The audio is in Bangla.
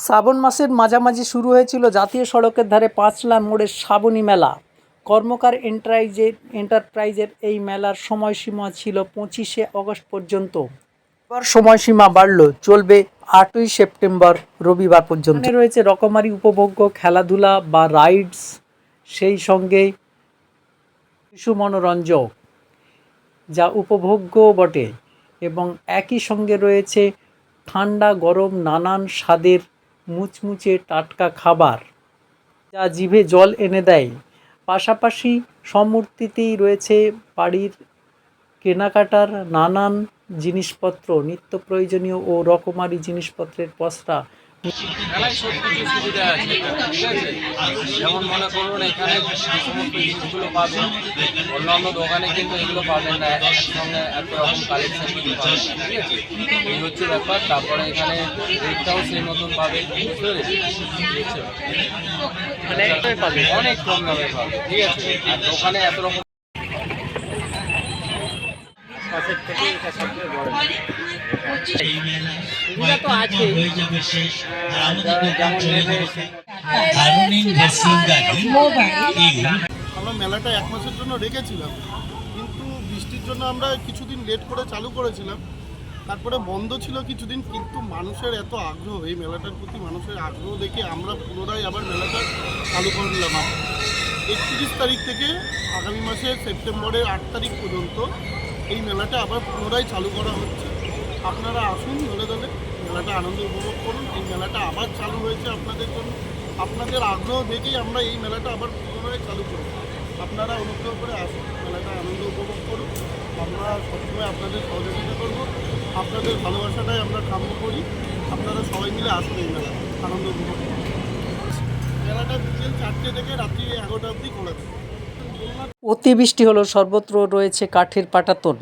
শ্রাবণ মাসের মাঝামাঝি শুরু হয়েছিল জাতীয় সড়কের ধারে পাঁচলা মোড়ের শ্রাবণী মেলা। কর্মকার এন্টারপ্রাইজের এন্টারপ্রাইজের এই মেলার সময়সীমা ছিল পঁচিশে আগস্ট পর্যন্ত। এবার সময়সীমা বাড়ল, চলবে আটই সেপ্টেম্বর রবিবার পর্যন্ত। রয়েছে রকমারি উপভোগ্য খেলাধুলা বা রাইডস, সেই সঙ্গে শিশু মনোরঞ্জক, যা উপভোগ্য বটে। এবং একই সঙ্গে রয়েছে ঠান্ডা, গরম, নানান স্বাদের মুচমুচে টাটকা খাবার যা জিভে জল এনে দেয়। পাশাপাশি সম্মূর্তিতেই রয়েছে বাড়ির কেনাকাটার নানান জিনিসপত্র, নিত্য প্রয়োজনীয় ও রকমারি জিনিসপত্রের পসরা মেলায় সব কিছু সুবিধা আছে ঠিক আছে? যেমন মনে করুন এখানে যে সমস্ত জিনিসগুলো পাবেন অন্যান্য দোকানে কিন্তু এগুলো পাবেন না একসঙ্গে এত রকম কালেকশন কিন্তু পাবেন ঠিক আছে? এই হচ্ছে ব্যাপার তারপরে এখানে রেটটাও সেই মতন পাবেন পেরেছি দেখছ? অনেক কম দামে পাবে ঠিক আছে? আর দোকানে এত রকম পাশের থেকে এটা সবচেয়ে বড়। আমরা মেলাটা এক মাসের জন্য রেখেছিলাম, কিন্তু বৃষ্টির জন্য আমরা কিছুদিন লেট করে চালু করেছিলাম। তারপরে বন্ধ ছিল কিছুদিন, কিন্তু মানুষের এত আগ্রহ, এই মেলাটার প্রতি মানুষের আগ্রহ দেখে আমরা পুনরায় আবার মেলাটা চালু করলাম একত্রিশ তারিখ থেকে আগামী মাসের সেপ্টেম্বরের আট তারিখ পর্যন্ত এই মেলাটা আবার পুনরায় চালু করা হচ্ছে। আপনারা আসুন দলে দলে মেলাটা আনন্দ উপভোগ করুন। এই মেলাটা আবার চালু হয়েছে আপনাদের জন্য। আপনাদের আগ্রহ দেখেই আমরা এই মেলাটা আবার পুনরায় চালু করব। আপনারা অনুগ্রহ করে আসুন, মেলাটা আনন্দ উপভোগ করুন। আমরা সবসময় আপনাদের সহযোগিতা করব। আপনাদের ভালোবাসাটাই আমরা কাম্য করি। আপনারা সবাই মিলে আসুন এই মেলা আনন্দ উপভোগ করুন। মেলাটা বিকেল চারটে থেকে রাত্রি এগারোটা অবধি খোলা অতিবৃষ্টি হলো সর্বত্র রয়েছে কাঠের পাটাতন।